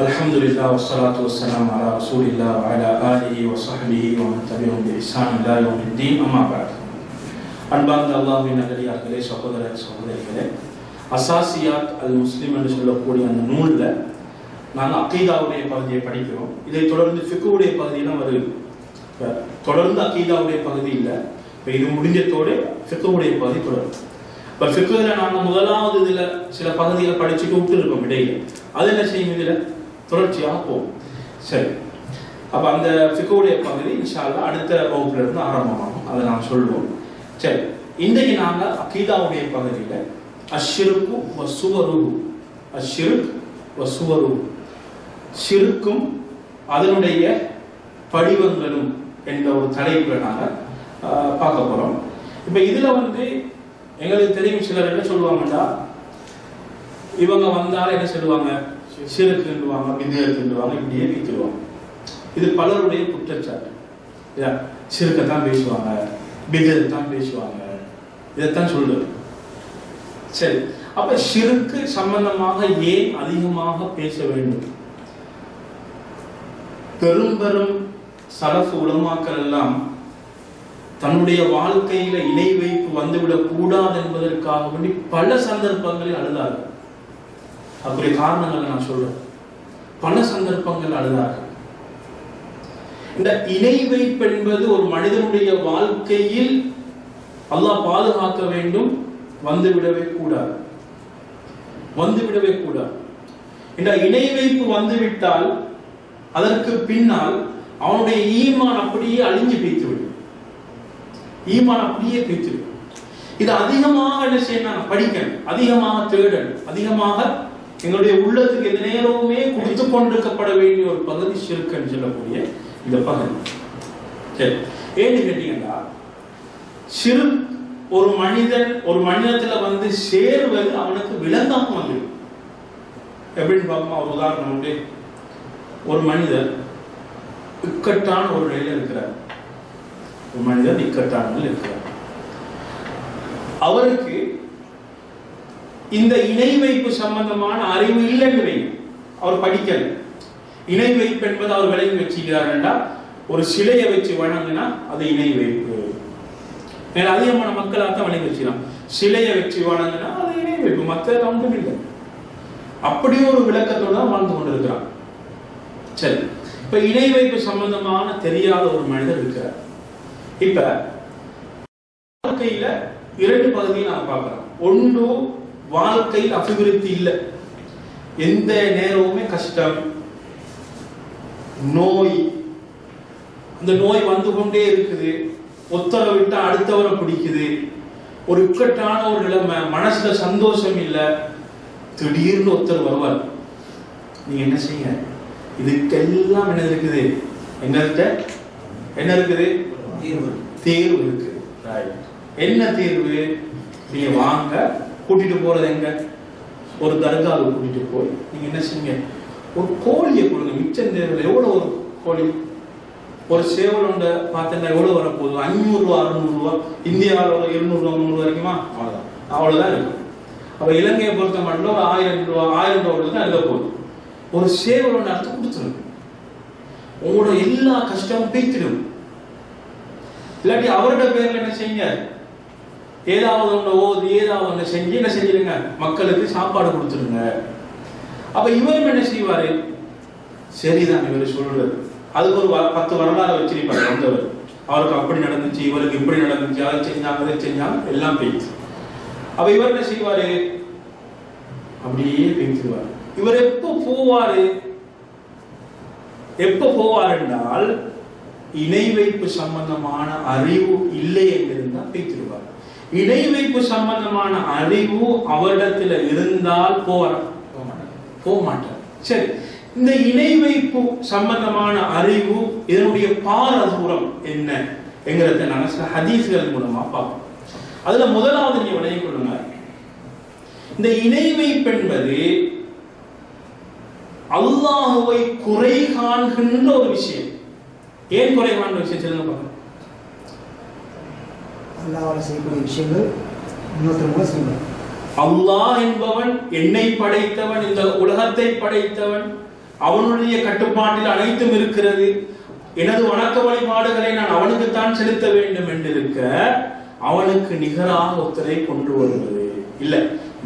الحمد لله والصلاة والسلام على رسول الله وعلى آله وصحبه ومن تبعهم بإحسان إلى يوم الدين أما بعد அன்பார்ந்த அல்லாஹின் நல்லடியார்களே சகோதர சகோதரிகளே அசாசியாத் அல் முஸ்லிம் என்று சொல்லக்கூடிய அந்த நூலில் நாங்கள் அக்கீதாவுடைய பகுதியை படிக்கிறோம் இதை தொடர்ந்து ஃபிக்குவுடைய பகுதியெல்லாம் வருது இப்ப தொடர்ந்து அக்கீதாவுடைய பகுதி இல்லை இப்போ இது முடிஞ்சத்தோடு ஃபிக்குவுடைய பகுதி தொடரும் இப்போ ஃபிக்குவில் நாங்கள் முதலாவது இதில் சில பகுதிகளை படிச்சுட்டு விட்டுருக்கோம் இடையில. அது என்ன செய்யும் இதில்? தொடர்ச்சியாக போகும். சரி. அப்போ அந்த ஃபிக்கோடைய பகுதி இன்ஷால்லா அடுத்த வகுப்புல இருந்து ஆரம்பமாகும். அதை நாம் சொல்வோம். சரி. இன்றைக்கு நாங்கள் அகீதாவுடைய பகுதியில் அஷ்ஷிருக்கு வசுவரு அஷிருக் வசுவரு சிறுக்கும் அதனுடைய படிவங்களும் என்ற ஒரு தலைப்பில் நாங்கள் பார்க்க போகிறோம் இப்போ இதில் வந்து எங்களுக்கு தெரியும் சிலர் என்ன சொல்லுவாங்கடா இவங்க வந்தாலும் என்ன சொல்லுவாங்க? சிறுக்குண்டுவாங்க வித்தியத்துண்டுவாங்க இப்படியே வீத்துருவாங்க. இது பலருடைய குற்றச்சாட்டு. இல்லையா சிறுக்கத்தான் பேசுவாங்க பிகத்தை தான் பேசுவாங்க. இதைத்தான் சொல்லுது. சரி அப்ப சிறுக்கு சம்பந்தமாக ஏன் அதிகமாக பேச வேண்டும்? பெரும் பெரும் சலஃப் உலமாக்கள் எல்லாம் தன்னுடைய வாழ்க்கையில இணை வைப்பு வந்துவிடக் கூடாது என்பதற்காக வேண்டி பல சந்தர்ப்பங்களில் அழுதார்கள். அப்படி காரணங்கள் நான் சொல்றேன். பல சந்தர்ப்பங்கள் அழுதார்கள். இந்த இணை வைப்பு என்பது ஒரு மனிதனுடைய வாழ்க்கையில் அல்லாஹ் பாதுகாக்க வேண்டும் வந்துவிடவே கூடாது. வந்துவிடவே கூடாது. இந்த இணை வைப்பு வந்துவிட்டால் அதற்கு பின்னால் அவனுடைய ஈமான் அப்படியே அழிஞ்சு பிடித்து விடும். ஈமான் அப்படியே பிரிச்சிருக்கு இது அதிகமாக என்ன செய்யணும்? படிக்கணும். அதிகமாக தேடணும். அதிகமாக எங்களுடைய உள்ளத்துக்கு எந்த நேரமுமே கொடுத்து கொண்டிருக்கப்பட வேண்டிய ஒரு பகுதி சிறுக்கன்னு சொல்லக்கூடிய இந்த பகுதி. சரி. ஏன்னு கேட்டீங்கன்னா சிறு ஒரு மனிதன் ஒரு மனிதத்துல வந்து சேர்வது அவனுக்கு விளங்காம வந்துடும். எப்படின்னு பார்ப்போம்? ஒரு உதாரணம் உண்டு. ஒரு மனிதர் இக்கட்டான ஒரு நிலையில் இருக்கிறார். ஒரு மனிதர் இக்கட்டான இருக்கிறார். அவருக்கு இந்த இணை வைப்பு சம்பந்தமான அறிவு இல்லைன்னு வைங்க. அவர் படிக்கல. இணை வைப்பு என்பது அவர் விலகி வச்சுக்கிறாருன்னா ஒரு சிலையை வச்சு வணங்கினா அது இணை வைப்பு ஏன்னா அதிகமான மக்களாக தான் விளைவு வச்சுக்கலாம் சிலையை வச்சு வணங்கினா அது இணை வைப்பு மக்கள் ஒன்றும் இல்லை. அப்படி ஒரு விளக்கத்தோடு தான் வாழ்ந்து கொண்டிருக்கிறான். சரி. இப்ப இணை வைப்பு சம்பந்தமான தெரியாத ஒரு மனிதர் இருக்கிறார். இப்ப வாழ்க்கையில இரண்டு பகுதியை நான் பார்க்கிறோம் ஒன்று வாழ்க்கையில் அபிவிருத்தி இல்லை. எந்த நேரமுமே கஷ்டம் நோய் அந்த நோய் வந்து கொண்டே இருக்குது. ஒத்தரை விட்டா அடுத்தவரை பிடிக்குது. ஒரு இக்கட்டான ஒரு நிலைமை மனசுல சந்தோஷம் இல்லை. திடீர்னு ஒருத்தர் வருவார். நீங்க என்ன செய்யுங்க? இதுக்கெல்லாம் என்ன இருக்குது? எங்கள்கிட்ட என்ன இருக்குது? தீர்வு. தேர்வு இருக்கு. என்ன தீர்வு? நீங்க வாங்க. கூட்டிட்டு போறது எங்க? ஒரு தர்காவுக்கு கூட்டிட்டு போய் நீங்க என்ன செய்யுங்க ஒரு கோழியை கொடுங்க. மிச்சம் தேர்வில் எவ்வளவு ஒரு கோழி? ஒரு சேவல் உண்ட பார்த்தீங்கன்னா எவ்வளவு வரப்போகுது? அஞ்சூறு ரூபா அறுநூறு ரூபா. இந்தியாவில் ஒரு ரூபா முந்நூறு வரைக்குமா அவ்வளவுதான். அவ்வளவுதான் இருக்கும். அப்ப இலங்கையை பொறுத்த மட்டும் ஒரு ஆயிரம் ரூபா ஆயிரம் ரூபா தான் எழுத போகுது ஒரு சேவல் ஒன்று அர்த்தம் கொடுத்துருங்க. உங்களோட எல்லா கஷ்டமும் பீத்திடும் இல்லாட்டி அவரோட பேர்ல என்ன செய்யுங்க? ஏதாவது ஒன்று ஓது ஏதாவது ஒன்று செஞ்சு என்ன செஞ்சிருங்க? மக்களுக்கு சாப்பாடு கொடுத்துருங்க. அப்ப இவரும் என்ன செய்வாரு? சரிதான் இவர் சொல்றது அதுக்கு ஒரு வ- பத்து வரலாறு வச்சிருப்பாரு வந்தவர். அவருக்கு அப்படி நடந்துச்சு இவருக்கு இப்படி நடந்துச்சு அதை செஞ்சாங்க அதை செஞ்சாங்க எல்லாம் பேச்சு. அப்ப இவர் என்ன செய்வாரு? அப்படியே பேசிடுவார். இவர் எப்போ போவாரு? எப்ப போவார் என்றால் இணை வைப்பு சம்பந்தமான அறிவு இல்லை என்றிருந்தால் பேசிடுவார் இணை வைப்பு சம்பந்தமான அறிவு அவரிடத்துல இருந்தால் போவார் போக மாட்டார் சரி இந்த இணை வைப்பு சம்பந்தமான அறிவு இதனுடைய பாரதூரம் என்ன என்கிறத நாங்கள் சில ஹதீஸ்கள் மூலமா பார்ப்போம். அதுல முதலாவது நீங்க விளைய கொள்ளுங்க. இந்த இணை வைப்பு என்பது அல்லாஹுவை குறை காண்கின்ற ஒரு விஷயம். ஏன் குறை காண்கிற விஷயம் சொல்லுங்க பாருங்க அல்லாவால் செய்யக்கூடிய விஷயங்கள் இன்னொருத்தர் அல்லாஹ் என்பவன் என்னை படைத்தவன் இந்த உலகத்தை படைத்தவன் அவனுடைய கட்டுப்பாட்டில் அனைத்தும் இருக்கிறது. எனது வணக்க வழிபாடுகளை நான் அவனுக்குத்தான் செலுத்த வேண்டும் என்று இருக்க அவனுக்கு நிகராக ஒருத்தரை கொண்டு வருவது. இல்ல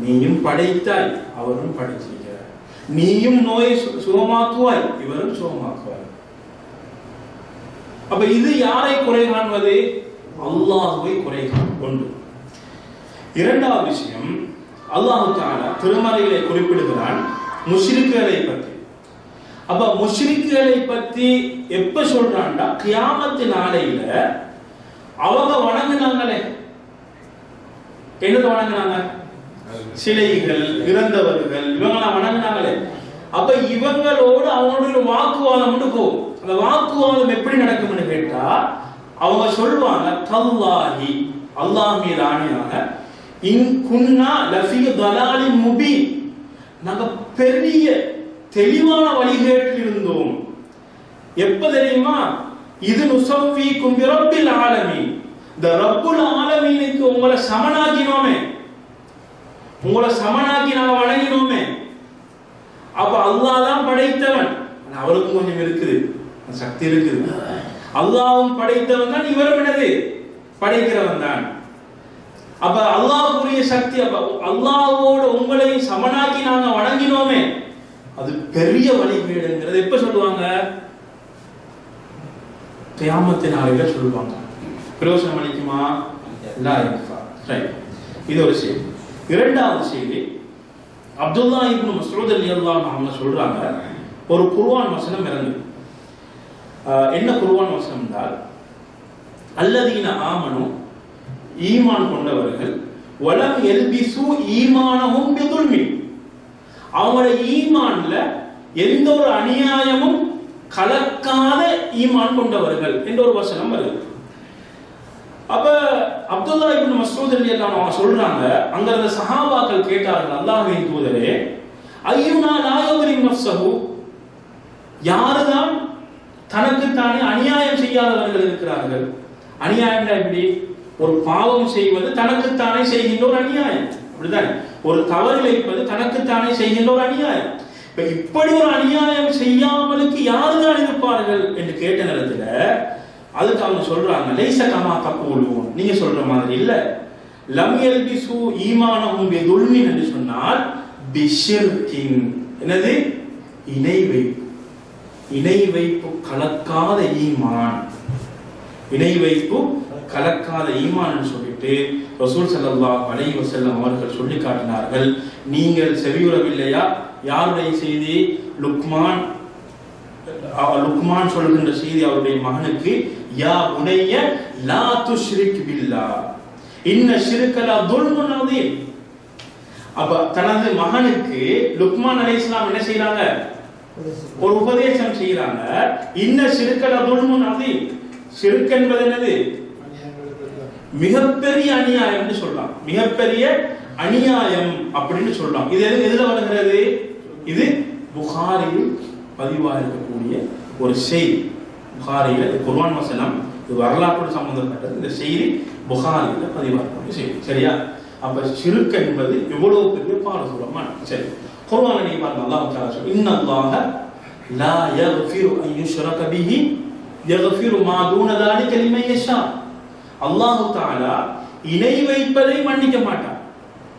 நீயும் படைத்தாய் அவரும் படைச்சிருக்கிறார். நீயும் நோயை சுகமாக்குவாய் இவரும் சுகமாக்குவார் அப்ப இது யாரை குறை காண்பது? அல்லாஹுவை குறை ஒன்று இரண்டாவது விஷயம் அல்லாஹு தாலா திருமறையிலே குறிப்பிடுகிறான் முஷ்ரிக்குகளை பற்றி. அப்ப முஷ்ரிக்குகளை பத்தி எப்ப சொல்றான்டா? கியாமத்து நாளையில அவங்க வணங்கினாங்களே. என்னது வணங்கினாங்க? சிலைகள் இறந்தவர்கள் இவங்களாம் வணங்கினாங்களே. அப்ப இவங்களோடு அவங்களோட ஒரு வாக்குவாதம் இருக்கும் அந்த வாக்குவாதம் எப்படி நடக்கும்னு கேட்டா அவங்க சொல்லுவாங்க தல்லாஹி அல்லாஹ் மீது ஆணையாக இன் குன்னா லஃபி தலாலி முபி நாங்க பெரிய தெளிவான வழிகேட்டில் இருந்தோம். எப்ப தெரியுமா? இது நுசவ்வி கும்பிரப்பில் ஆலமி இந்த ரப்புல் ஆலமீனுக்கு உங்களை சமனாக்கினோமே. உங்களை சமனாக்கி நாங்க வணங்கினோமே. அப்ப அல்லாஹ் தான் படைத்தவன் அவருக்கும் கொஞ்சம் இருக்குது. சக்தி இருக்குது. அல்லாவும் படைத்தவன் தான் இவரும் என்னது? படைக்கிறவன் தான். அப்ப அல்லாஹுக்குரிய சக்தி அப்ப அல்லாஹோட உங்களையும் சமனாக்கி நாங்க வணங்கினோமே. அது பெரிய வழிபீடுங்கிறது எப்ப சொல்லுவாங்க? கியாமத்து நாளையில சொல்லுவாங்க. பிரயோசனம் அளிக்குமா? இது ஒரு செய்தி இரண்டாவது செய்தி அப்துல்லா இப்னு மஸ்ரூத் ரலியல்லாஹு அவங்க சொல்றாங்க ஒரு குருவான் வசனம் இறங்குது. என்ன குருவான் வசனம் என்றால் அல்லதீன ஆமனு ஈமான் கொண்டவர்கள் வலம் எல்பிசு ஈமானமும் பிதுல்மி. அவங்களோட ஈமான்ல எந்த ஒரு அநியாயமும் கலக்காத ஈமான் கொண்டவர்கள் என்ற ஒரு வசனம் வருது. அப்ப அப்துல்லா இப்னு மஸ்ஊத் ரலியல்லாஹு அன்ஹு சொல்றாங்க அங்க இருந்த சஹாபாக்கள் கேட்டார்கள் அல்லாஹ்வின் தூதரே ஐயுனா லா யுக்ரிம் நஃப்ஸஹு? யாருதான் தனக்குத்தானே அநியாயம் செய்யாதவர்கள் இருக்கிறார்கள். அநியாயம்னா எப்படி? ஒரு பாவம் செய்வது தனக்குத்தானே செய்கின்ற ஒரு அநியாயம். அப்படிதானே ஒரு தவறு இழைப்பது தனக்குத்தானே செய்கின்ற ஒரு அநியாயம். இப்ப இப்படி ஒரு அநியாயம் செய்யாமலுக்கு யாருதான் இருப்பார்கள்? என்று கேட்ட நேரத்துல அதுக்கு அவங்க சொல்றாங்க லேச கமா தப்போலுவோம் நீங்க சொல்ற மாதிரி இல்ல. லம் எல்பிசு ஈமானஹும் பிதுல்மின் என்று சொன்னால் பிஷிர்கின். என்னது? இணை வைப்பு. இணை வைப்பு கலக்காத ஈமான். இணை வைப்பு கலக்காத ஈமான் சொல்லிட்டு ரசூல் ஸல்லல்லாஹு அலை வசல்லம் அவர்கள் சொல்லி காட்டினார்கள். நீங்கள் செவியுறவில்லையா? யாருடைய செய்தி? லுக்மான். லுக்மான் சொல்கின்ற செய்தி அவருடைய மகனுக்கு யா உடைய லா துஷ்ரிக் பில்லா. இன்ன ஷிர்கலா துல்முன் அதீம் அப்ப தனது மகனுக்கு லுக்மான் அலைஹிஸ்ஸலாம் என்ன செய்றாங்க? ஒரு உபதேசம் செய்யறாங்க இன்ன சிறுக்கல் அதுல்முன் அது சிறுக்கு என்பது என்னது? மிகப்பெரிய அநியாயம்னு சொல்லலாம். மிகப்பெரிய அநியாயம் அப்படின்னு சொல்லலாம். இது எது எதுல வருகிறது இது புகாரில் பதிவாக இருக்கக்கூடிய ஒரு செய்தி புகாரியில் இது குர்வான் வசனம் இது வரலாற்றோடு சம்பந்தப்பட்டது. இந்த செய்தி புகாரியில் பதிவாகக்கூடிய செய்தி. சரியா? அப்ப சிறுக்க என்பது எவ்வளவு பெரிய பாரசூரமான சரி. குர்வான நீ பாருங்க. அல்லாஹ் தாலா சொல்லி இன்னல்லாஹ லா யக்ஃபிரு அன் யுஷ்ரக பிஹி யக்ஃபிரு மா தூன தாலிக லிமன் யஷா. அல்லாஹ் தாலா இணை வைப்பதை மன்னிக்க மாட்டான்.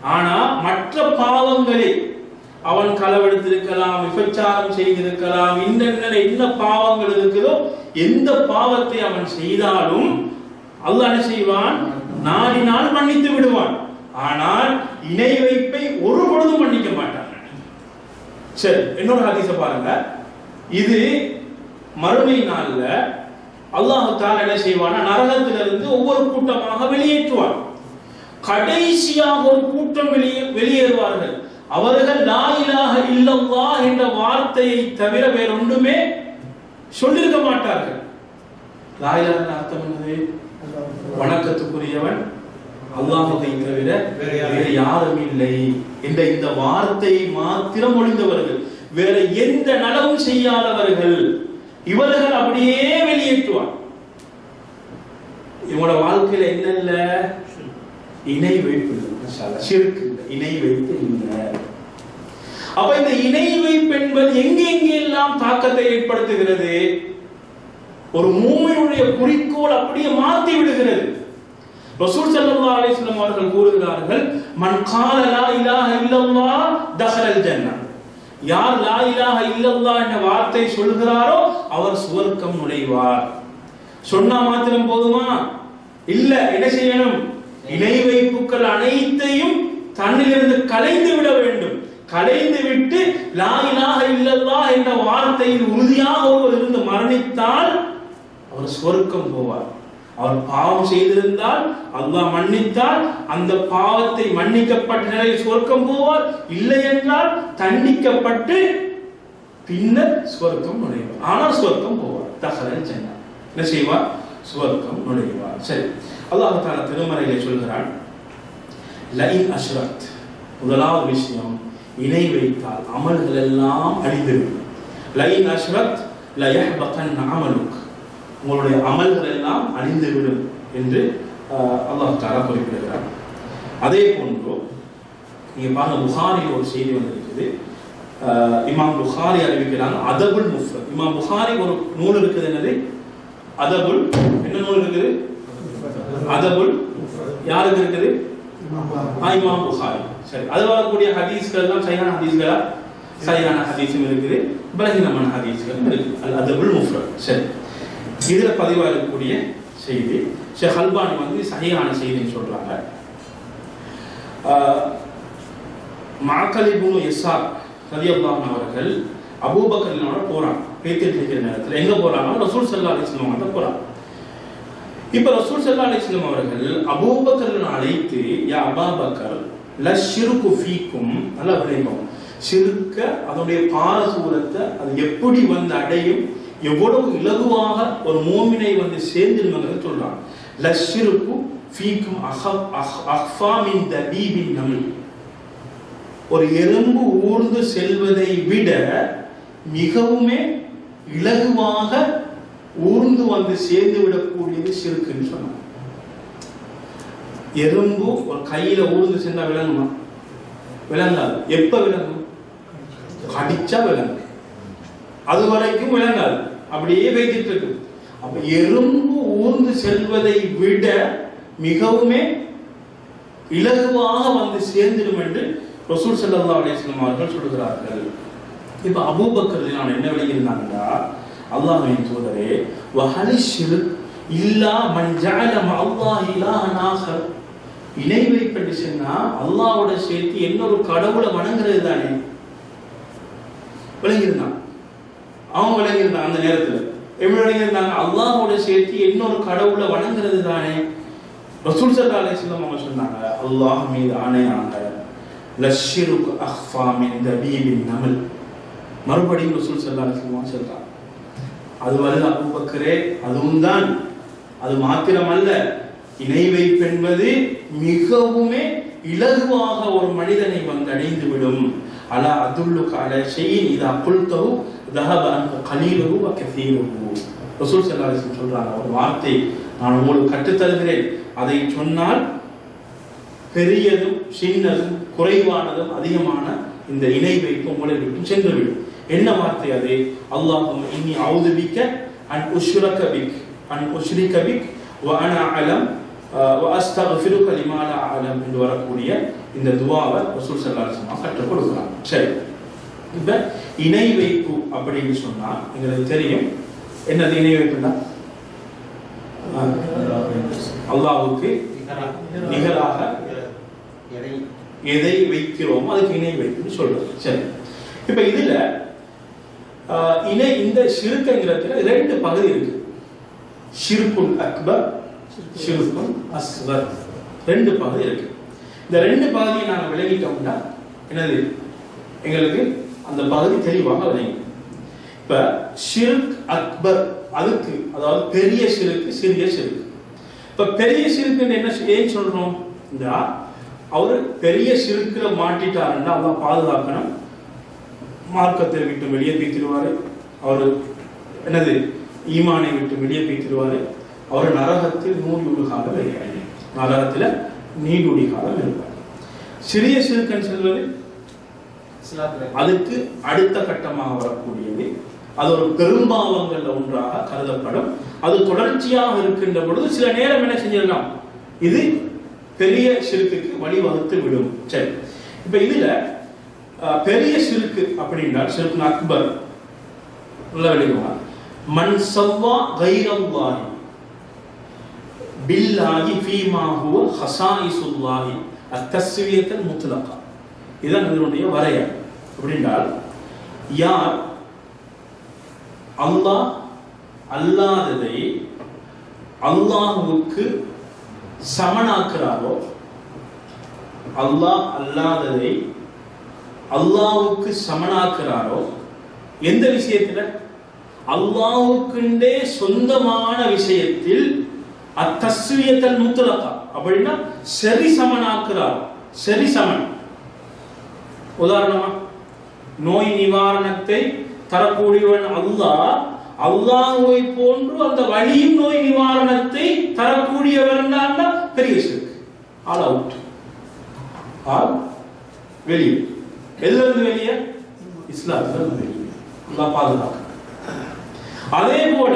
ஆனா மற்ற பாவங்களை அவன் களவெடுத்திருக்கலாம் விபச்சாரம் செய்திருக்கலாம் இன்னென்ன என்ன பாவங்கள் இருக்குதோ எந்த பாவத்தை அவன் செய்தாலும் அல்ல என்ன செய்வான்? நாடினால் மன்னித்து விடுவான். ஆனால் இணை வைப்பை ஒரு பொழுதும் மன்னிக்க மாட்டான். சரி இன்னொரு ஹதீஸ பாருங்க. இது மறுமை நாள்ல அல்லாஹு தால என்ன செய்வானா நரகத்திலிருந்து ஒவ்வொரு கூட்டமாக வெளியேற்றுவான். கடைசியாக ஒரு கூட்டம் வெளியே வெளியேறுவார்கள். அவர்கள் லா இலாஹ இல்லல்லாஹ் என்ற வார்த்தையை தவிர வேற ஒன்றுமே சொல்லிருக்க மாட்டார்கள். லா இலாஹ அர்த்தம் என்னது? வணக்கத்துக்குரியவன் அல்லாஹுவை தவிர வேறு யாரும் இல்லை என்ற இந்த வார்த்தையை மாத்திரம் ஒளிந்தவர்கள் வேற எந்த நலவும் செய்யாதவர்கள் இவர்கள் அப்படியே வெளியேற்றுவார் இவங்களோட வாழ்க்கையில என்ன இல்ல இணை வைப்பு இல்லை. இணை வைப்பு இல்லை அப்ப இந்த இணை வைப்பு என்பது எங்கே தாக்கத்தை ஏற்படுத்துகிறது? ஒரு மூமியுடைய குறிக்கோள் அப்படியே மாற்றி விடுகிறது. ரசூல் ஸல்லல்லாஹு அலைஹி வஸல்லம் அவர்கள் கூறுகிறார்கள் மன் கால லா இலாஹ இல்லல்லாஹ் தஹரல் ஜன்னா யார் லா இலாஹ இல்லல்லாஹ் என்ற வார்த்தை சொல்கிறாரோ அவர் சுவர்க்கம் நுழைவார். சொன்னா மாத்திரம் போதுமா? இல்ல என்ன செய்யணும்? இணை வைப்புகள் அனைத்தையும் தன்னிலிருந்து கலைந்து விட வேண்டும். கலைந்து விட்டு லா இல்லல்லா என்ற வார்த்தையில் உறுதியாக ஒருவர் இருந்து மரணித்தால் அவர் சொர்க்கம் போவார். அவர் பாவம் செய்திருந்தால் அல்லாஹ் மன்னித்தால் அந்த பாவத்தை மன்னிக்கப்பட்ட நிலையில் சொர்க்கம் போவார். இல்லை என்றால் தண்டிக்கப்பட்டு பின்னர் சொர்க்கம் நுழைவார். ஆனால் சொர்க்கம் போவார். தகரல் சென்றார். என்ன செய்வார்? சுவர்க்கம் நுழைவார். சரி. அல்லாஹ் தான திருமறையிலே சொல்கிறான். லைன் அஷ்ரத். முதலாவது விஷயம் இணை வைத்தால் அமல்கள் எல்லாம் அழிந்துவிடும். லைன் அஷ்ரத் லயஹ்பகன் அமலுக். உங்களுடைய அமல்கள் எல்லாம் அழிந்துவிடும் என்று அல்லாஹ் தாரா குறிப்பிடுகிறார். அதே போன்று நீங்கள் பாருங்க புகாரில் ஒரு செய்தி வந்திருக்குது. இமாம் புகாரி அறிவிக்கிறாங்க அதபுல் முஃப்ரத். இமாம் புகாரி ஒரு நூல் இருக்குது என்னது? அதபுல் என்ன நூல் இருக்குது? அதபுல் யாருக்கு இருக்குது? இமாம் புகாரி. சரி. அது வரக்கூடிய ஹதீஸ்கள் எல்லாம் சரியான ஹதீஸ்களா? சரியான ஹதீஸும் இருக்குது. பலகீனமான ஹதீஸ்களும் இருக்கு அது அதபுல் முஃப்ரத் சரி. இதில் பதிவாக இருக்கக்கூடிய செய்தி ஷேக் அல்பானி வந்து சரியான செய்தின்னு சொல்கிறாங்க ஆஹ், மாக்கலிபுனு எஸ்ஆர் ரலியல்லாஹு அவர்கள் அபூபக்கரினோட போகிறாங்க பேத்திட்டு இருக்கிற நேரத்தில். எங்கே போகிறாங்க ரசூல் செல்லாதி அலிஸ்லாம் போகிறாங்க இப்ப ரசூல் சல்லா அலிஸ்லம் அவர்கள் அபூபக்கரன் அழைத்து யா அபாபக்கர் லஷ்ருக்கு ஃபீக்கும். நல்லா விளையும் சிறுக்க அதனுடைய பாரசூரத்தை அது எப்படி வந்து அடையும் எவ்வளவு இலகுவாக ஒரு மோமினை வந்து சேர்ந்துருங்கிறத சொல்றாங்க. லஷ்ருக்கு ஃபீக்கும் அஹப் அஹ் அஹ்ஃபா மின் தபீபின் நமிழ் ஒரு எறும்பு ஊர்ந்து செல்வதை விட மிகவுமே இலகுவாக ஊர்ந்து வந்து சேர்ந்து விடக்கூடியது சிறுக்குன்னு சொன்னாங்க. எறும்பு ஒரு கையில ஊர்ந்து சென்றா விளங்குமா? விளங்காது. எப்ப விளங்கும்? கடிச்சா விளங்கும். அது வரைக்கும் விளங்காது. அப்படியே வைத்துட்டு இருக்கு அப்ப எறும்பு ஊர்ந்து செல்வதை விட மிகவுமே இலகுவாக வந்து சேர்ந்துடும் என்று ரசூல் ஸல்லல்லாஹு அலைஹி அவர்கள் சொல்கிறார்கள். இப்ப அபூபக்கர் நான் என்ன விளங்கியிருந்தாங்கன்னா அல்லாஹின் தூதரே வஹலி இல்லா மன் ஜஅல அல்லாஹ் இலாஹன் ஆஹர். இணை வைப்பட்டு சொன்னா அல்லாஹ்வோட சேர்த்து இன்னொரு கடவுளை வணங்குறது தானே? விளங்கியிருந்தான். அவன் விளங்கியிருந்தான் அந்த நேரத்துல. எப்படி விளங்கியிருந்தாங்க? அல்லாவோட சேர்த்து இன்னொரு கடவுளை வணங்குறது தானே? ரசூல் சல்லா அலைஹிஸ்ஸலாம் அவங்க சொன்னாங்க அல்லாஹ் மீது ஆணையாங்க. லஷ்ஷிருக்கு அஹ்ஃபா மின் தபீபின் நமல். மறுபடியும் ரசூல் சல்லா அலைஹிஸ்ஸலாம் சொல்கிறான் அது வந்து அபுபக்கரே அதுவும் தான் அது மாத்திரமல்ல இணை வைப்பென்பது மிகவுமே இலகுவாக ஒரு மனிதனை வந்தடைந்து விடும் அலா அதுல்லு கால செய்யின் இது அப்புல்தவு தஹப அன்பு கலீலகு வ ரசூல் ஸல்லல்லாஹு சொல்றாங்க ஒரு வார்த்தை நான் உங்களுக்கு கற்றுத்தருகிறேன். அதை சொன்னால் பெரியதும் சின்னதும் குறைவானதும் அதிகமான இந்த இணை வைப்பு உங்களை விட்டு சென்றுவிடும். என்ன வார்த்தை அது? அல்லாஹும் இன்னி அவுதுபிக்க அன் உஷ்ரக பிக் அன் உஷ்ரிக பிக் வ அனா அலம் வ அஸ்தக்ஃபிருக லிமா லா அலம் என்று வரக்கூடிய இந்த துவாவை ரசூல் ஸல்லல்லாஹு அலைஹி வஸல்லம் கற்றுக் கொடுக்குறாங்க சரி. இப்ப இணை வைப்பு அப்படின்னு சொன்னா எங்களுக்கு தெரியும். என்னது இணை வைப்புன்னா? அல்லாஹ்வுக்கு நிகராக எதை வைக்கிறோமோ அதுக்கு இணை வைப்புன்னு சொல்றோம். சரி. இப்ப இதுல இணை இந்த சிறுக்குங்கிறதுல ரெண்டு பகுதி இருக்கு. ஷிருக்குல் அக்பர் ஷிருக்குல் அஸ்வர். ரெண்டு பகுதி இருக்கு. இந்த ரெண்டு பகுதியை நாங்க விளங்கிட்டோம்னா என்னது? எங்களுக்கு அந்த பகுதி தெளிவாக விளங்கும். இப்ப ஷிர்க் அக்பர் அதுக்கு அதாவது பெரிய சிறுக்கு சிறிய சிறுக்கு. இப்ப பெரிய சிறுக்குன்னு என்ன ஏன் சொல்றோம்? இந்த அவர் பெரிய சிறுக்கில் மாட்டிட்டாருன்னா அதான் பாதுகாக்கணும். மார்க்கத்தை விட்டு வெளியே பீத்திடுவாரு அவர் என்னது? ஈமானை விட்டு வெளியே பீத்திடுவாரு அவர் நரகத்தில் நூறு காலம் இருப்பார். நரகத்துல நீடுடி காலம் இருப்பார். சிறிய சிறுக்கன் செல்வது? அதுக்கு அடுத்த கட்டமாக வரக்கூடியது. அது ஒரு பெரும்பாவங்கள்ல ஒன்றாக கருதப்படும். அது தொடர்ச்சியாக இருக்கின்ற பொழுது சில நேரம் என்ன செஞ்சிடலாம்? இது பெரிய சிறுக்குக்கு வழிவகுத்து விடும். சரி. இப்ப இதுல பெரிய சிறுக்கு அப்படின்னா சிறுக்கு அக்பர். நல்ல வெளியுமா சவ்வா கைரல்லாஹி பில்லாஹி ஃபீமா ஹுவ ஹசாயிசுல்லாஹி அத்தஸ்வியத்தல் முத்லகா. இதுதான் இதனுடைய வரைய. அப்படின்றால் யார் அல்லாஹ் அல்லாததை அல்லாஹுவுக்கு சமனாக்குறாரோ அல்லாஹ் அல்லாததை அல்லாவுக்கு சமனாக்குறாரோ? எந்த விஷயத்துல? அல்லாவுக்குண்டே சொந்தமான விஷயத்தில் அத்தஸ்வியத்தல் முத்தலகா. அப்படின்னா சரி சமனாக்குறார். சரி சமன். உதாரணமா நோய் நிவாரணத்தை தரக்கூடியவன் அல்லாஹ் அல்லாஹுவை போன்று அந்த வழியும் நோய் நிவாரணத்தை தரக்கூடியவன் தான் பெரிய விஷயம் ஆல் அவுட் ஆல் வெளியே. எதுல இருந்து வெளியே? இஸ்லாத்துல இருந்து வெளியே. அல்லாஹ் அதே போல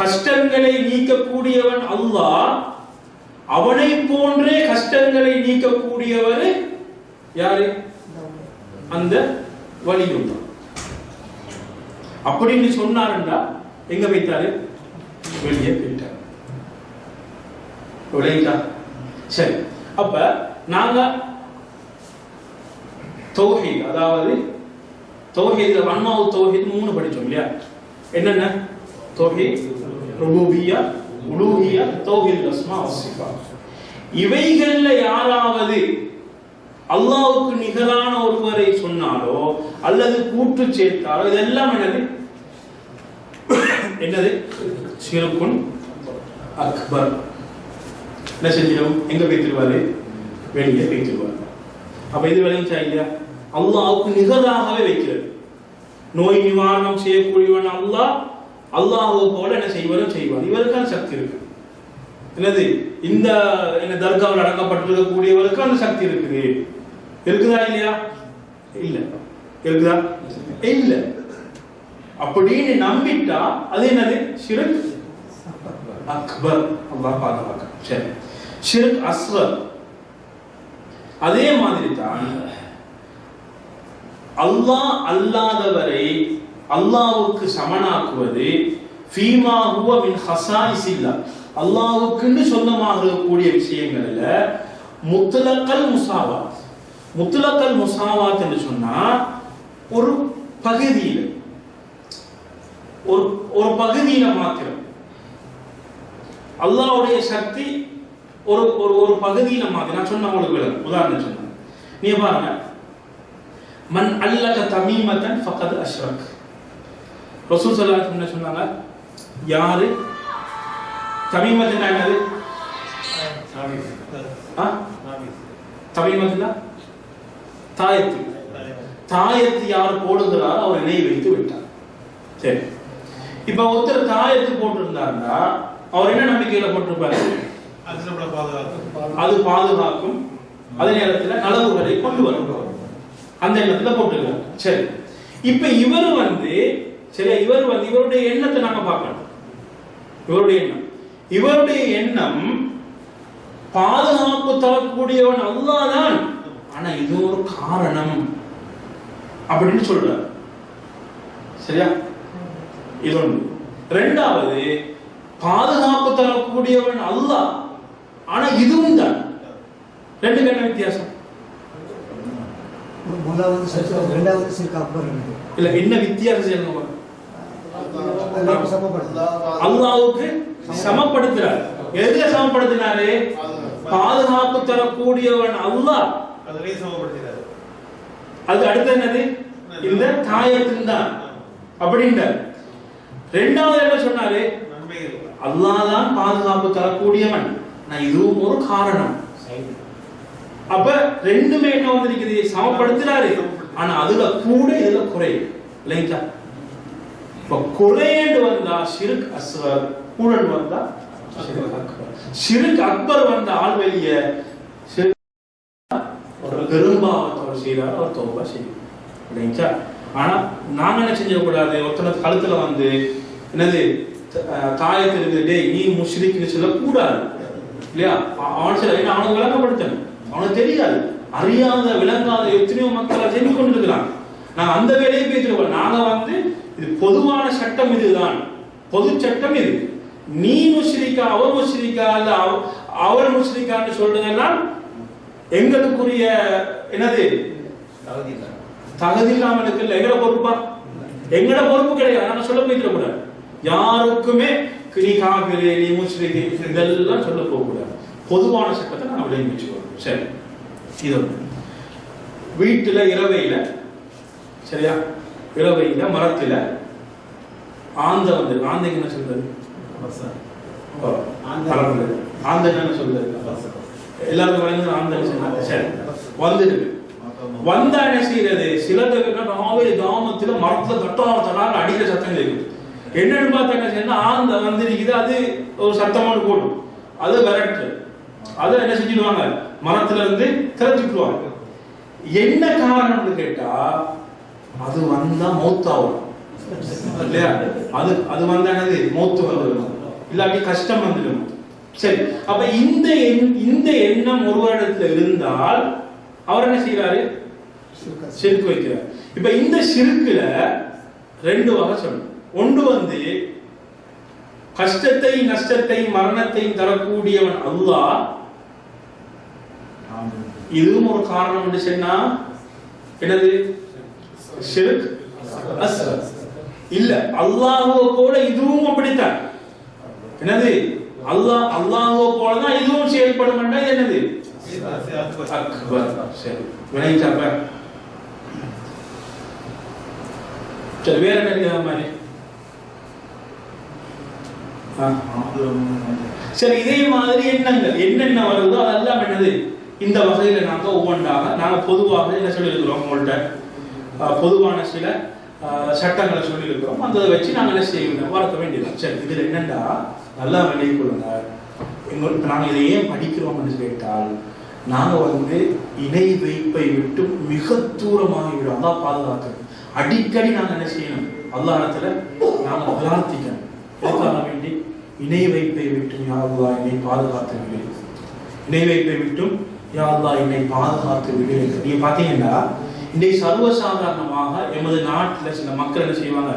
கஷ்டங்களை நீக்கக்கூடியவன் அல்லாஹ். அவனை போன்றே கஷ்டங்களை நீக்கக்கூடியவர் யாரு? அந்த வலியும் அப்படின்னு சொன்னாருண்டா எங்க வைத்தாரு வெளியே போயிட்டார். விளையிட்டா சரி. அப்ப நாங்க தௌஹீத் அதாவது தௌஹீத் அன்மாவு தௌஹீத் மூணு படிச்சோம் இல்லையா? என்னென்ன? தௌஹீத் ருபூபியா உலூஹியா தௌஹீத் அஸ்மா வசிஃபா இவைகள்ல யாராவது அல்லாவுக்கு நிகரான ஒருவரை சொன்னாலோ அல்லது கூட்டு சேர்த்தாலோ இதெல்லாம் என்னது? என்னது? சிறுக்குன் அக்பர். என்ன செஞ்சிடும்? எங்க வைத்திருவாரு வெளியே வைத்திருவார் அப்ப இது விளைஞ்சா இல்லையா அல்லாஹ்வுக்கு நிகராகவே வைக்கிறது. நோய் நிவாரணம் செய்யக்கூடியவன் அல்லாஹ் அல்லாஹ்வை போல என்ன செய்வதும் செய்வார் இவருக்கான சக்தி இருக்கு. என்னது? இந்த என்ன தர்காவில் அடக்கப்பட்டிருக்கக்கூடியவருக்கு அந்த சக்தி இருக்குது. இருக்குதா இல்லையா? இல்ல. இருக்குதா? இல்ல. அப்படின்னு நம்பிட்டா அது என்னது? ஷிரக். அக்பர். அல்லாஹ் பாதுகாக்க சரி. ஷிரக் அஸ்வர். அதே மாதிரி தான் அல்லாஹ் அல்லாதவரை அல்லாஹ்வுக்கு சமனாக்குவது ஃபீமா ஹுவ மின் ஹசாயிசில்லா அல்லாஹ்வுக்குன்னு சொந்தமாக இருக்கக்கூடிய விஷயங்கள்ல முத்தலக்கல் முசாவாத். முத்தலக்கல் முசாவாத் என்று சொன்னா ஒரு பகுதியில் ஒரு ஒரு பகுதியில மாத்திரம். அல்லாஹ்வுடைய சக்தி ஒரு ஒரு ஒரு பகுதியில மாத்திரம் நான் சொன்ன உங்களுக்கு விளக்கம் உதாரணம் சொன்னேன். நீ பாருங்க. மன் அல்லக தமீமத்தன் ஃபக்கத் அஷ்ரக். ரசூல் ஸல்லல்லாஹு அலைஹி சொன்னாங்க யாரு? தமீமத்துனா என்னது? ஆ? தமீமத்துனா தாயத்து. தாயத்து யார் போடுகிறாரோ அவர் இணை வைத்து விட்டார். சரி. இப்ப ஒருத்தர் தாயத்து போட்டிருந்தாருன்னா அவர் என்ன நம்பிக்கையில போட்டிருப்பாரு? அது பாதுகாக்கும். அதே நேரத்தில் நலவுகளை கொண்டு வரும் அந்த எண்ணத்துல போட்டுக்கலாம் சரி. இப்ப இவர் வந்து சரி இவர் வந்து இவருடைய எண்ணத்தை நாம பார்க்கணும். இவருடைய எண்ணம். இவருடைய எண்ணம் பாதுகாப்பு தரக்கூடியவன் அல்லாதான். ஆனா இது ஒரு காரணம் அப்படின்னு சொல்றார். சரியா? இது ஒன்று ரெண்டாவது பாதுகாப்பு தரக்கூடியவன் அல்லாஹ். ஆனா இதுவும் தான் ரெண்டு என்ன வித்தியாசம். முதலாவது ரெண்டாவது சிறுக்கு இருக்குது இல்ல என்ன வித்தியாசம் சமப்படுத்து அல்லாவுக்கு சமப்படுத்துறார். எதுல சமப்படுத்தினாரு? பாதுகாப்பு தரக்கூடியவன் அல்லாஹ். அது அடுத்து என்னது? இந்த தாயத்தின் தான். அப்படின்றார். ரெண்டாவது என்ன சொன்னாரு? அல்லாஹ் தான் பாதுகாப்பு தரக்கூடியவன். நான் இதுவும் ஒரு காரணம். அப்ப ரெண்டுமே என்ன வந்திருக்குது? சமப்படுத்துறாரு ஆனா அதுல கூட இதுல குறை. இல்லைங்களா? இப்ப குறையேண்டு வந்தா சிறுக் அஸ்வர் கூழன் வந்தா சிறுக் அக்பர் வந்த ஆள் வெளிய ஒரு அவர் செய்கிறார் அவர் தௌபா செய்யும். இல்லைங்களா? ஆனா நாங்க என்ன செஞ்சிடக்கூடாது ஒருத்தனை கழுத்துல வந்து என்னது த- இருக்குது டேய் நீ முஸ்லிக்னு சொல்லக்கூடாது. இல்லையா? அவன் சில அவனுக்கு விளங்கப்படுத்தணும் அவனுக்கு தெரியாது. அறியாத விளங்காத எத்தனையோ மக்களை அதை செஞ்சு நான் அந்த வேலையை பேசிருக்கோம் நாங்க வந்து இது பொதுவான சட்டம் இதுதான். பொது சட்டம் இது. நீ முஸ்லிக்கா அவர் முஸ்லிக்கா அல்ல அவ- அவர் முஸ்லிக்கான்னு சொல்றதெல்லாம் எங்களுக்குரிய என்னது? தகுதி இல்லாமல் தகுதி இல்லாமலுக்கு எங்கட பொறுப்பா? எங்கட பொறுப்பு கிடையாது. நான் சொல்ல போயிட்டு கூடாது யாருக்குமே நீ காபிரு நீ முஸ்லிக்கு இதெல்லாம் சொல்ல போக கூடாது பொதுவான சட்டத்தை நான் விளங்கி வச்சுக்கணும் சரி. இது ஒண்ணு. வீட்டுல இரவையில சரியா? இரவையில மரத்துல. ஆந்த வந்து ஆந்தைக்கு என்ன சொல்றது? ஆந்தை. என்ன சொல்றது? எல்லாருக்கும் வழங்குது ஆந்தை சொன்னாங்க சரி. வந்துருக்கு வந்தா என்ன செய்யறது. சிலருக்கு காவேரி கிராமத்துல மரத்துல தட்டார தடார அடிக்கிற சத்தம் கேட்குது என்னன்னு பார்த்தா என்ன செய்யணும் ஆந்த வந்து இருக்குது அது ஒரு சத்தமான போடும். அது விரட்டு. அதை என்ன செஞ்சிடுவாங்க? மரத்துல இருந்து திறச்சுக்குவாங்க என்ன காரணம்னு கேட்டா அது வந்தா மௌத்தாகும் இல்லையா? அது அது வந்தா என்னது? மௌத்து வந்துடும் இல்லாட்டி கஷ்டம் வந்துடும் சரி. அப்ப இந்த இந்த எண்ணம் ஒருவரிடத்துல இருந்தால் அவர் என்ன செய்யறாரு சிறுக்கு. வைக்கிறார். இப்ப இந்த சிறுக்குல ரெண்டு வகை சொல்லணும் ஒன்று வந்து கஷ்டத்தை நஷ்டத்தை மரணத்தை தரக்கூடியவன் அல்லா. இதுவும் ஒரு காரணம் என்று சொன்னா என்னது? ஷிர்க்? இல்ல அல்லாஹோ போல இதுவும் அப்படித்தான். என்னது? அல்லாஹ் அல்லாஹோ போல தான் இதுவும் செயல்படும் என்னது? சரி வேற என்ன மாதிரி சரி இதே மாதிரி எண்ணங்கள். என்னென்ன வருதோ அதெல்லாம் என்னது? இந்த வகையில நாங்க ஒவ்வொன்றாக நாங்க பொதுவாக என்ன சொல்லியிருக்கிறோம் உங்கள்கிட்ட பொதுவான சில சட்டங்களை சொல்லியிருக்கிறோம். அந்த வச்சு நாங்க என்ன செய்யணும் வளர்க்க வேண்டியது சரி இதுல என்னென்னா நல்லா விளைய கொள்ளுங்க. எங்களுக்கு நாங்கள் இதை ஏன் படிக்கிறோம்னு கேட்டால் நாங்கள் வந்து இணை வைப்பை விட்டு மிக தூரமாகிவிடும். அதான் பாதுகாக்கிறது அடிக்கடி நாங்கள் என்ன செய்யணும்? அல்லாஹத்துல நாங்கள் பிரார்த்திக்கணும். எதுக்காக வேண்டி இணை வைப்பை விட்டு யாருலா என்னை பாதுகாத்து விடு இணை வைப்பை விட்டும் யாருலா என்னை பாதுகாத்து விடு. நீங்க பாத்தீங்கன்னா இன்றைய சர்வசாதாரணமாக எமது நாட்டுல சில மக்கள் என்ன செய்வாங்க?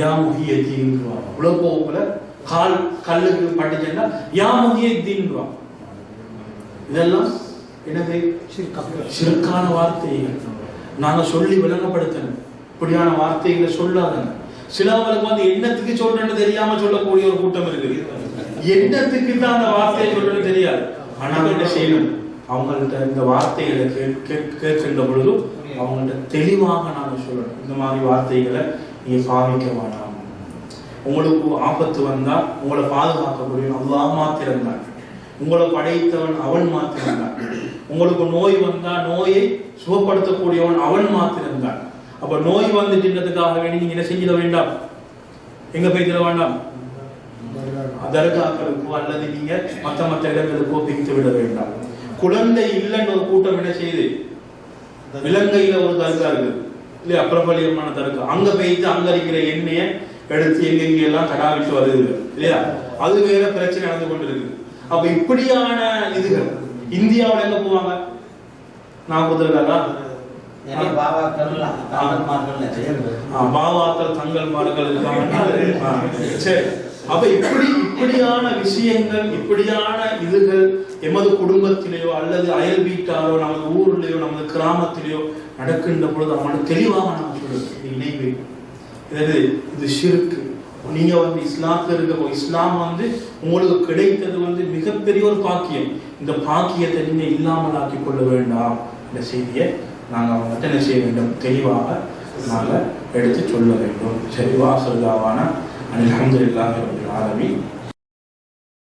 யா முஹியத்தீன்வாங்க உலகோப்புல கால் கல்லுக்கு பட்டுச்சுன்னா யா முஹியத்தீன்வாங்க இதெல்லாம் என்னது? சிறுக்கான வார்த்தைகள். நாங்க சொல்லி விளங்கப்படுத்தணும். இப்படியான வார்த்தைகளை சொல்லாதங்க. சிலவங்களுக்கு வந்து எண்ணத்துக்கு சொல்றேன்னு தெரியாம சொல்லக்கூடிய ஒரு கூட்டம் இருக்குது. எண்ணத்துக்கு தான் அந்த வார்த்தையை சொல்றேன்னு தெரியாது. ஆனா என்ன செய்யணும்? அவங்கள்ட்ட இந்த வார்த்தைகளை கேட்கின்ற பொழுது அவங்கள்ட்ட தெளிவாக நாங்கள் சொல்லணும். இந்த மாதிரி வார்த்தைகளை நீங்க பாவிக்க வேண்டாம் உங்களுக்கு ஆபத்து வந்தா உங்களை பாதுகாக்கக்கூடிய அல்லாஹ் மாத்திரம்தான். உங்களை படைத்தவன் அவன் மாத்திரம்தான். உங்களுக்கு நோய் வந்தா நோயை சுகப்படுத்தக்கூடியவன் அவன் மாத்திரம்தான். அப்ப நோய் வந்துட்டுன்றதுக்காக வேண்டி நீங்க என்ன செஞ்சிட வேண்டாம்? எங்க போய் தர வேண்டாம்? தர்காக்களுக்கோ அல்லது நீங்க மத்த மற்ற இடங்களுக்கோ பிரித்து விட வேண்டாம். குழந்தை இல்லைன்னு ஒரு கூட்டம் என்ன செய்யுது இலங்கையில ஒரு தர்கா இருக்கு. இல்லையா? பிரபலியமான தர்கா. அங்க போயிட்டு அங்க இருக்கிற எண்ணெயை எடுத்து எங்கெங்க எல்லாம் கடாவிட்டு வருது. இல்லையா? அது வேற பிரச்சனை நடந்து கொண்டு இருக்கு அப்ப இப்படியான இதுகள் இந்தியாவில் எங்க போவாங்க? நான் கொடுத்துருக்காரா நிறைய பாபாக்கள் தாமன்மார்கள் நிறைய பேர். பாவாக்கள் தங்கள் மார்கள் இருக்காங்க சரி. அப்ப இப்படி இப்படியான விஷயங்கள் இப்படியான இதுகள் எமது குடும்பத்திலேயோ அல்லது அயல் வீட்டாரோ நமது ஊர்லயோ நமது கிராமத்திலேயோ நடக்கின்ற பொழுது அவனுக்கு தெளிவாக நாம் சொல்லுவோம் இது ஷிர்க்கு நீங்க வந்து இஸ்லாத்துல இருக்க இஸ்லாம் வந்து உங்களுக்கு கிடைத்தது வந்து மிகப்பெரிய ஒரு பாக்கியம். இந்த பாக்கியத்தை நீங்க இல்லாமல் ஆக்கிக் கொள்ள வேண்டாம். இந்த செய்தியை நாங்கள் அவங்ககிட்ட என்ன செய்ய வேண்டும். தெளிவாக நாங்கள் எடுத்து சொல்ல வேண்டும். சரி வாசல்லாவான அல்ஹம்துலில்லாஹி ரபில் ஆலமீன்.